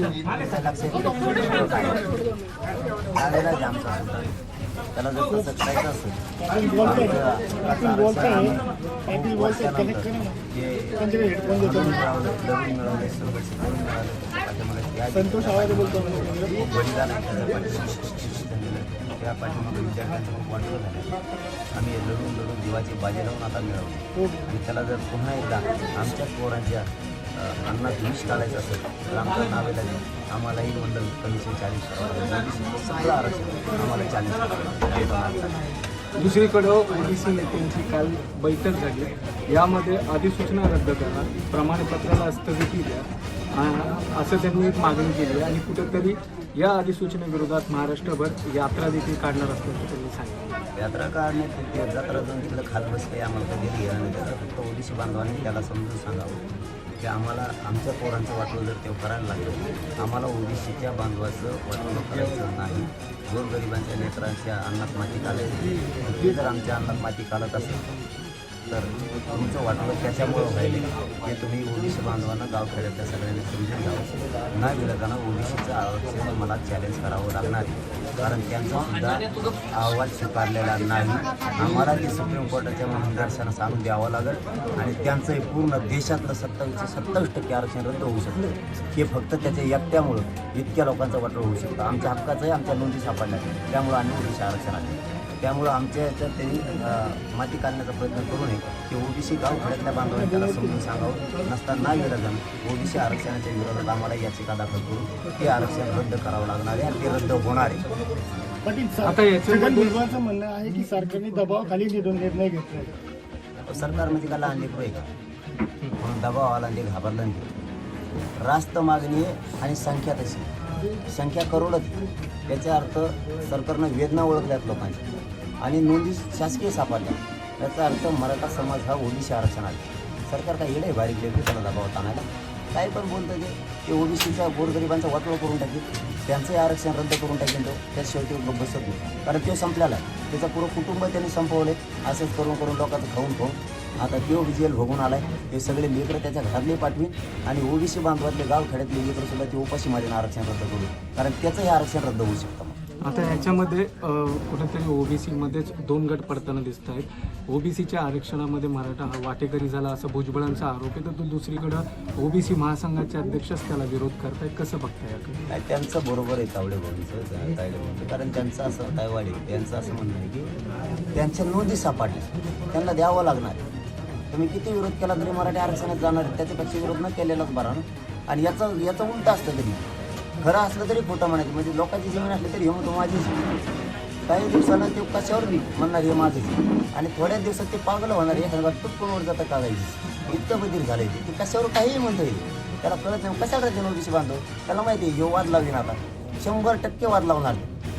त्याचं लक्ष आमचा त्याला जर तसं करायचं असेल मिळवले त्या संतोष आवाज बोलतो बलिदान त्या पाठीमागे विद्यार्थ्यांचं खूप वाटलं झालं आम्ही लढून लढून जीवाची बाजी लावून आता मिळवली आणि त्याला जर पुन्हा एकदा आमच्या पोरांच्या अन्नात विष काढायचं असेल तर आमचं नावे लागेल आम्हालाही मंडळ कमिशन चाळीस करावं. सगळं आरक्षण आम्हाला चाळीस करावं. दुसरीकडं ओबीसी नेत्यांची काल बैठक झाली. यामध्ये अधिसूचना रद्द करा प्रमाणपत्राला स्थगिती द्या असं त्यांनी एक मागणी केली आणि कुठेतरी या अधिसूचनेविरोधात महाराष्ट्रभर यात्रा देखील काढणार असल्याचं त्यांनी सांगितलं. यात्रा काढण्यात ते जत्रा जाऊन तिकडे खात बसले आम्हाला नाही त्याचा फक्त ओबीसी बांधवांनी त्याला समजून सांगावं. ते आम्हाला आमच्या पोरांचं वाटलं जर ते करायला लागलं आम्हाला ओबीसीच्या बांधवाचं वाटलं करायचं नाही. गोरगरिबांच्या लेकरांच्या अन्नात माती काढायची ते जर आमच्या अन्नात माती काढत असेल तर तुमचं वाटलं त्याच्यामुळं व्हायले की तुम्ही ओबीसी बांधवांना गावखेड्यातल्या सगळ्यांनी समजून घ्यावं न विरोधानं ओबीसीचं आरक्षण मला चॅलेंज करावं लागणार आहे. कारण त्यांचा सुद्धा अहवाल स्वीकारलेला नाही. आम्हाला ते सुप्रीम कोर्टाच्या निदर्शनास आणून द्यावं लागेल. आणि त्यांचंही पूर्ण देशातलं सत्तावीसशे सत्तावीस टक्के आरक्षण रद्द होऊ शकतं हे फक्त त्याच्या एकट्यामुळं इतक्या लोकांचा वाटलं होऊ शकतं. आमच्या हक्काचंही आमच्या नोंदी सापडल्या. त्यामुळं आम्ही ओबीसी आरक्षण आले त्यामुळं आमच्या याच्यात त्यांनी माती काढण्याचा प्रयत्न करू नये. की ओबीसी गाव खेड्यातल्या बांधवांनी त्याला समजून सांगावं. नसताना विरोधन ओबीसी आरक्षणाच्या विरोधात आम्हाला याचिका दाखल करून ते आरक्षण रद्द करावं लागणार आहे आणि ते रद्द होणार आहे. भुजबळांचं म्हणणं आहे की सरकारने दबावाखाली निधून निर्णय घेतला सरकार म्हणजे का लहान लेकरू आहे का म्हणून दबाव आला आणि ते घाबरलं नाही. रास्त मागणी आहे आणि संख्या तशी संख्या करोडच. याचा अर्थ सरकारनं वेदना ओळखल्यात लोकांच्या. आणि नोंदी शासकीय सापडल्या. याचा अर्थ मराठा समाज हा ओबीसी आरक्षण आहे. सरकार काय येडे बारीक गेले त्याला दबावात आणायला. काय पण बोलतं ते ते ओबीसीचा गोरगरिबांचा वाटोळ करून टाकेल त्यांचंही आरक्षण रद्द करून टाकेल तो. त्या शेवटी बसत नाही. कारण तो संपल्याला त्याचं पुरं कुटुंब त्यांनी संपवले. असंच करून करून लोकांचं खाऊन खाऊन. आता तो जेल भोगून आलाय. हे सगळे लेकरं त्याच्या घरातले पाठवीन. आणि ओबीसी बांधवातले गाव खेड्यातले लेकरं सुद्धा ते उपाशी मारीन आरक्षण रद्द करून. कारण त्याचंही आरक्षण रद्द होऊ शकतं. आता याच्यामध्ये कुठेतरी ओबीसीमध्येच दोन गट पडताना दिसत आहेत. ओबीसीच्या आरक्षणामध्ये मराठा हा वाटेकरी झाला असं भुजबळांचा आरोप आहे. तर तो दुसरीकडं ओबीसी महासंघाचे अध्यक्षच त्याला विरोध करतायत. कसं बघताय नाही त्यांचं बरोबर आहे तावडे भाऊंचं तायडे भाऊंचं. कारण त्यांचं असं दायवाडी त्यांचं असं म्हणणं आहे की त्यांच्या नोंदी सापडली त्यांना द्यावं लागणार. तुम्ही किती विरोध केला तरी मराठी आरक्षणात जाणार त्याच्यापेक्षा विरोध न केलेलाच बरा ना. आणि याचं याचं उलट असतं तरी खरं असलं तरी खोटं म्हणायचं. म्हणजे लोकांची जमीन असली तरी हे म्हणतो माझीच काही दिवसानं ते कशावर बी म्हणणार हे माझंच आणि थोड्या दिवसात ते पागलं होणार एखाद्या टुटपूनवर जातं कागायची इतकं बदल झालंय ते. ते कशावर काहीही म्हणता येईल त्याला कळत नाही कशाला राहते नोटीस बांधव त्याला माहिती आहे हे वाद लावीन आता. शंभर टक्के वाद लावणार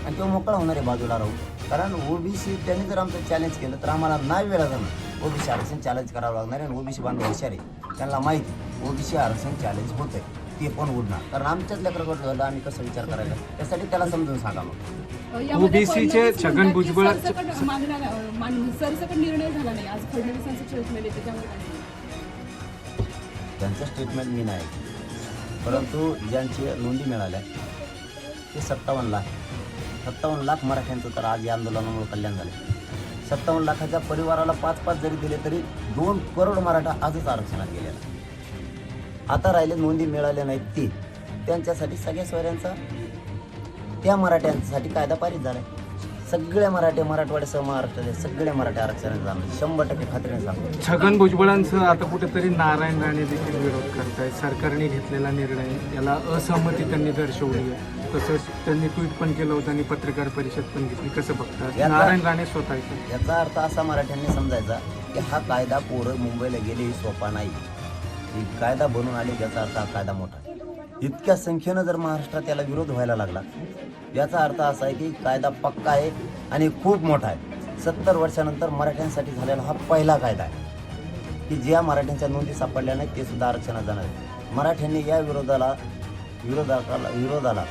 आणि तो मोकळा होणार आहे बाजूला राहू कारण ओबीसी त्यांनी जर आमचं चॅलेंज केलं तर आम्हाला नाही वेळा जाणार ओबीसी आरक्षण चॅलेंज करावं लागणार आहे आणि ओबीसी बांधव हुशार आहे. त्यांना माहिती ओबीसी आरक्षण चॅलेंज होतं आहे ते पण उडणार. कारण आमच्याच लेकराकडे झालं आम्ही कसं विचार करायचा? त्यासाठी त्याला समजून सांगा मग. यामध्ये OBC चे फडणवीस छगन म्हणतात की भुजबळ- सरसकट मागण्या मान- सरसकट निर्णय झाला नाही. आज फडणवीसांचं स्टेटमेंट येते त्यामुळे काय? त्यांचं स्टेटमेंट मी नाही ऐकलं. परंतु ज्यांची नोंदी मिळाल्या ते सत्तावन्न लाख सत्तावन्न लाख मराठ्यांचं तर आज या आंदोलनामुळे कल्याण झालं सत्तावन्न लाखाच्या परिवाराला पाच पाच जरी दिले तरी दोन करोड मराठा आजच आरक्षणात गेलेला आता राहिले नोंदी मिळाल्या नाहीत ते. त्यांच्यासाठी सगळ्या सोयऱ्यांचा त्या मराठ्यांसाठी कायदा पारित झालाय. सगळ्या मराठे मराठवाड्यासह महाराष्ट्रातले सगळ्या मराठा आरक्षणात जाणार शंभर टक्के खात्रीने सांगतो छगन भुजबळांचं आता कुठेतरी नारायण राणे देखील विरोध करतायत. सरकारने घेतलेला निर्णय याला असहमती त्यांनी दर्शवली आहे. तसंच त्यांनी ट्विट पण केलं होतं आणि पत्रकार परिषद पण घेतली. कसं बघतात? नारायण राणे स्वतः. याचा अर्थ असा मराठ्यांनी समजायचा की हा कायदा पोरं मुंबईला गेले ही सोपा नाही. ही कायदा बनून आले याचा अर्थ हा कायदा मोठा आहे. इतक्या संख्येनं जर महाराष्ट्रात त्याला विरोध व्हायला लागला याचा अर्थ असा आहे की कायदा पक्का आहे आणि खूप मोठा आहे. सत्तर वर्षानंतर मराठ्यांसाठी झालेला हा पहिला कायदा आहे. की ज्या मराठ्यांच्या नोंदी सापडल्या नाहीत ते सुद्धा आरक्षणात जाणार आहेत. मराठ्यांनी या विरोधाला विरोधाला विरोधाला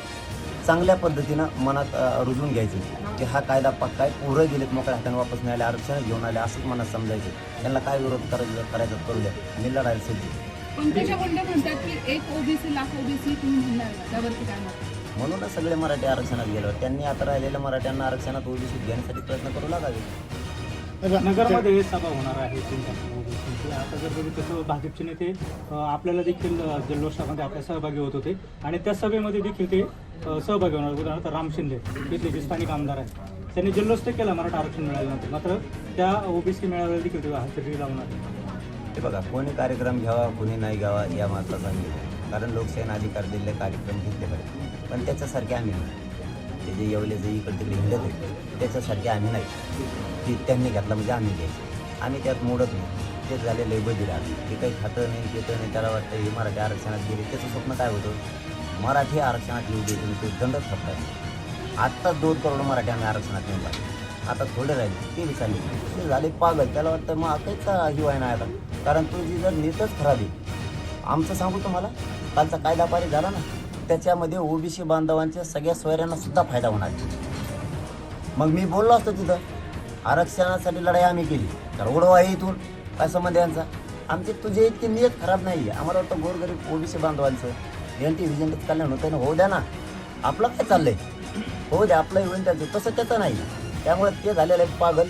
चांगल्या पद्धतीनं मनात रुजून घ्यायचं. की हा कायदा पक्का आहे पुढे गेलेत मोकळ्या हाताने वापस मिळाले आरक्षण घेऊन आले असंच मनात समजायचं. त्यांना काय विरोध करायचं करायचं करू द्या. मी लढायला सज्ज पंकजा मुंडे म्हणतात की एक ओबीसी लाख ओबीसी तुम्ही म्हणणार का? त्यावरती काय मत म्हणूनच सगळे मराठी आरक्षणात गेल्यावर त्यांनी आता राहिलेल्या मराठ्यांना आरक्षणात ओबीसीत घेण्यासाठी प्रयत्न करू लागावे नगरमध्ये सभा होणार आहे आता जर बघितलं तर भाजपचे नेते अ, आपल्याला देखील अ, जल्लोषामध्ये आपल्या सहभागी होत होते. आणि त्या सभेमध्ये देखील ते अ, सहभागी होणार. उदाहरणार्थ राम शिंदे इथले जे स्थानिक आमदार आहेत त्यांनी जल्लोष तर केला मराठा आरक्षण मिळाल्यानंतर मात्र त्या ओबीसी मेळाव्याला देखील ते हजेरी लावणार. हे बघा कोणी कार्यक्रम घ्यावा कोणी नाही घ्यावा या महत्त्वाचा नाही कारण लोकशाहीने अधिकार दिलेले कार्यक्रम घेतले पाहिजे पण त्याच्यासारखे आम्ही नाही. ते जे येवले जे इकडे तिकडे हिंडत होते त्याच्यासारखे आम्ही नाही. की त्यांनी घेतला म्हणजे आम्ही घ्यायचं. आम्ही त्यात मोडत नाही. ते झालेलं आहे बदिरा ते काही खातं नाही घेतं नाही त्याला वाटतं हे मराठी आरक्षणात गेले त्याचं स्वप्न काय होतं? मराठी आरक्षणात येऊ दे तुम्ही ते दंडच फटकायचे आत्ताच दोन करोड मराठी आम्ही आरक्षणात येऊन पाहिजे आता थोडे राहिले ते दिवसांनी ते झाले पागल त्याला वाटतं मग काहीच हिवाय नाही आता कारण तुझी जर नीटच खराब आहे. आमचं सांगू तुम्हाला कालचा कायदा पारित झाला ना त्याच्यामध्ये ओबीसी बांधवांच्या सगळ्या सोयऱ्यांना सुद्धा फायदा होणार मग मी बोललो असतो तिथं आरक्षणासाठी लढाई आम्ही केली. तर उडवा आहे इथून काय संबंध यांचा? आमची तुझे इतकी नियत खराब नाही आहे. आम्हाला वाटतं गोरगरीब ओबीसी बांधवांचं एन टी व्हिजन कल्याण होतं ना होऊ द्या ना. आपलं काय चाललंय? होऊ द्या आपलं होईल त्याचं तसं त्याचं नाही. त्यामुळे ते झालेलं आहे पागल.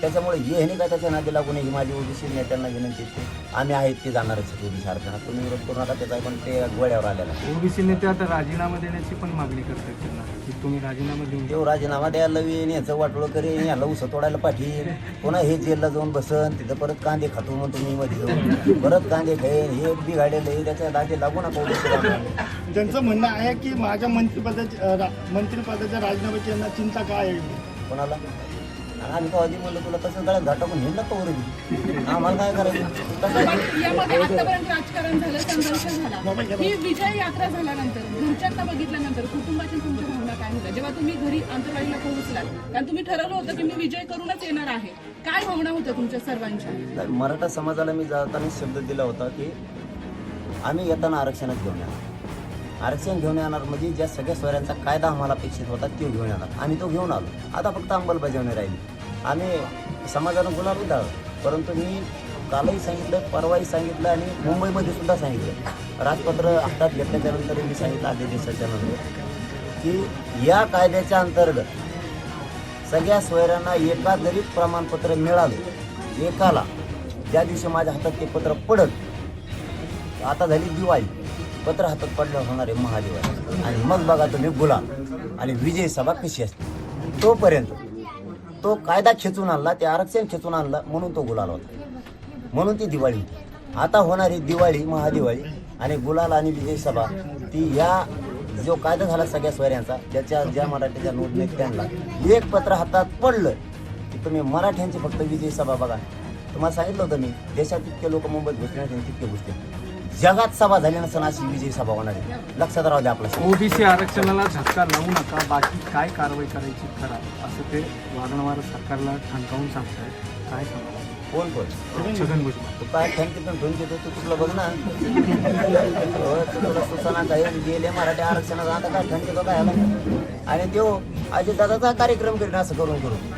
त्याच्यामुळे हे नाही का त्याच्या नादी लागून ही माझी ओबीसी नेत्यांना विनंती आहे आम्ही आहेत ते जाणारच ओबीसी आरक्षणात तुम्ही विरोध करू नका त्याचा पण ते गोड्यावर आलेला आहे. ओबीसी नेते आता राजीनामा देण्याची पण मागणी करतात त्यांना की तुम्ही राजीनामा देऊन देव राजीनामा द्यायला येईन याचं वाटोळं करेन याला उस तोडायला पाठीन. पुन्हा हे जेलला जाऊन बसन तिथं परत कांदे खातो म्हणतो मी मध्ये जाऊन. परत कांदे खाईन हे बिघाडेल हे त्याच्या दादी लागू नका ओबीसी. त्यांचं म्हणणं आहे की माझ्या मंत्रिपदाची अ, रा- मंत्रिपदाच्या राजीनाम्याची यांना चिंता काय आहे? कोणाला? आणि तो आधी म्हणलं तुला तसं गळ्यात घाटाकून हिंडलं का वरून आम्हाला काय करायचं? तसं पण यामध्ये आतापर्यंत राजकारण झालं संघर्ष झाला. ही विजय यात्रा झाल्यानंतर घरच्यांना बघितल्यानंतर कुटुंबाची तुमच्या भावना काय होत्या? जेव्हा तुम्ही घरी आंतरवाडीला पोहोचलात कारण तुम्ही ठरवलं होतं की मी विजय करूनच येणार आहे. काय भावना होत्या तुमच्या सर्वांच्या? मराठा समाजाला मी जाताना शब्द दिला होता की आम्ही येताना आरक्षणच घेऊन येणार. आरक्षण घेऊन येणार म्हणजे ज्या सगळ्या स्वऱ्यांचा कायदा आम्हाला अपेक्षित होता तो घेऊन येणार. आम्ही तो घेऊन आलो. आता फक्त अंमलबजावणी राहिली. आम्ही समाजानं गुलाब उधळलं. परंतु मी कालही सांगितलं परवाही सांगितलं आणि मुंबईमध्ये सुद्धा सांगितलं. राजपत्र हातात घेतल्याच्या नंतर मी सांगितलं आधी दिवसाच्या नंतर की या कायद्याच्या अंतर्गत सगळ्या सोयऱ्यांना एका जरी प्रमाणपत्र मिळालं एकाला ज्या दिवशी माझ्या हातात ते पत्र पडत आता झाली दिवाळी. पत्र हातात पडल्यावर होणारे आहे आणि मग बघा तुम्ही गुलाल आणि विजय सभा कशी असते. तोपर्यंत तो कायदा खेचून आणला ते आरक्षण खेचून आणला म्हणून तो गुलाल होता. म्हणून ती दिवाळी होती. आता होणारी दिवाळी महादिवाळी आणि गुलाल आणि विजय सभा ती या जो कायदा झाला सगळ्या सोयऱ्यांचा ज्याच्या ज्या मराठीच्या नोंदणीत त्यांना एक पत्र हातात पडलं की तुम्ही मराठ्यांची फक्त विजय सभा बघा. तुम्हाला सांगितलं होतं मी देशात इतके लोक मुंबईत घुसण्यात नाही तितके घुसले जगात सभा झाली नसेल अशी विजय सभा होणार आहे. लक्षात राहू द्या आपलं. ओबीसी आरक्षणाला धक्का लावू नका बाकी काय कारवाई करायची करा असं ते वारंवार सरकारला ठणकावून सांगतायत. काय सांगा कोण कोण? छगन भुजबळ. तू काय थँक्यू ठेवून घेतो तू तुला बघ ना. तुला सुचना काय गेले मराठी आरक्षणाचा आता काय घेतो काय आला? आणि तो अजितदादाचा कार्यक्रम करीन असं करून करून.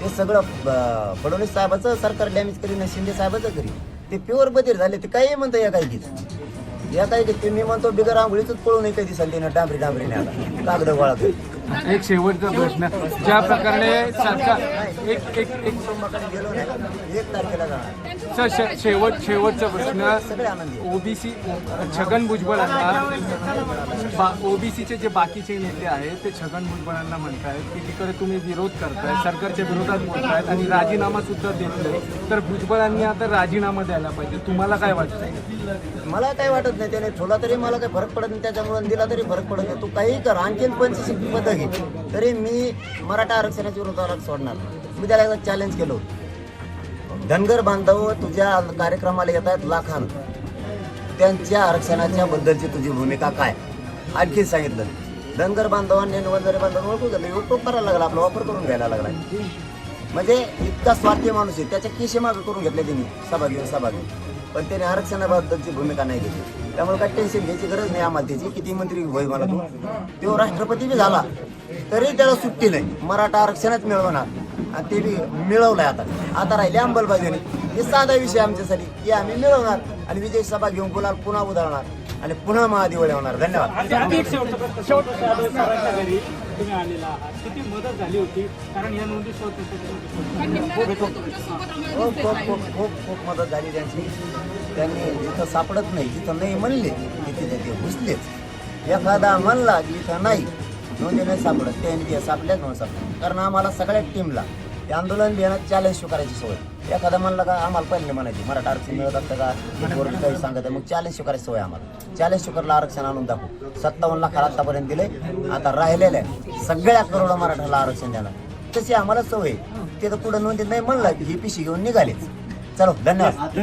ते सगळं फडणवीस साहेबाचं सरकार डॅमेज करीन शिंदे साहेबाचं करीन. ते प्युअर बधीर झाले ते काही म्हणतं या काही गीत या काही गीत ते मी म्हणतो बिगर आंघोळीच पळून नाही दिसाल संधी डांबरी डांबरीने आता कागद गोळा एक शेवटचा प्रश्न. ज्या प्रकारे सरकार एक एक एक सर शे- शेवट शेवटचा प्रश्न. ओबीसी छगन भुजबळांना ओबीसीचे जे बाकीचे नेते आहेत ते छगन भुजबळांना म्हणतायत की तिकडे तुम्ही विरोध करताय सरकारच्या विरोधात बोलतायत आणि राजीनामा सुद्धा देत नाही तर भुजबळांनी आता राजीनामा द्यायला पाहिजे. तुम्हाला काय वाटतं मला काही वाटत नाही त्याने ठोला तरी मला काही फरक पडत नाही त्याच्यामुळे दिला तरी फरक पडत नाही. तू काही कर आणखीन पंचवीस पदं घे तरी मी मराठा आरक्षणाच्या विरोधाला सोडणार मी त्याला एकदा चॅलेंज केलं होतं. धनगर बांधव तुझ्या कार्यक्रमाला येत आहेत लाखान त्यांच्या आरक्षणाच्या बद्दलची तुझी भूमिका काय? आणखी सांगितलं. धनगर बांधवांनी आणि वंजारी बांधवांनी ओळखू झालं उपयोग करायला लागला आपला वापर करून घ्यायला लागला. म्हणजे इतका स्वार्थी माणूस आहे. त्याच्या केशे मागे करून घेतले त्यांनी सभा घेऊन सभा घेऊन पण त्याने आरक्षणाबद्दलची भूमिका नाही घेतली. त्यामुळे काय टेन्शन घ्यायची गरज नाही आम्हाला त्याची. किती मंत्री होय मला तो. तो राष्ट्रपती बी झाला तरी त्याला सुट्टी नाही. मराठा आरक्षणच मिळवणार. आणि ते बी मिळवलंय आता. आता राहिले अंमलबजावणी. हे साधा विषय आमच्यासाठी. की आम्ही मिळवणार. आणि विजय सभा घेऊन बोलाल पुन्हा उधळणार? आणि पुन्हा महादिवाळी होणार. धन्यवाद. खूप खूप खूप live मध्ये. खूप खूप मदत झाली त्यांची. त्यांनी जिथं सापडत नाही जिथं नाही म्हणले तिथे ते घुसलेच. एखादा म्हणला की इथं नाही नोंदी नाही सापडत. ते ते सापल्याच म्हणून सापडत. कारण आम्हाला सगळ्या टीमला ते आंदोलन बियाणं चॅलेंज स्वीकारायची सवय. एखादा म्हणलं का आम्हाला पहिले म्हणायची मराठा आरक्षण मिळत असतं का? ते कोर्ट काही सांगत आहे मग चॅलेंज स्वीकारायची सवय आम्हाला. चॅलेंज स्वीकारला आरक्षण आणून दाखवू. सत्तावन्न लाखाला आतापर्यंत दिले आता राहिलेलं आहे. सगळ्या करोड मराठाला आरक्षण देणार. तशी आम्हाला सवय. ते तर पुढे नोंदीत नाही म्हणलं की ही पिशी घेऊन निघालेच. चलो धन्यवाद.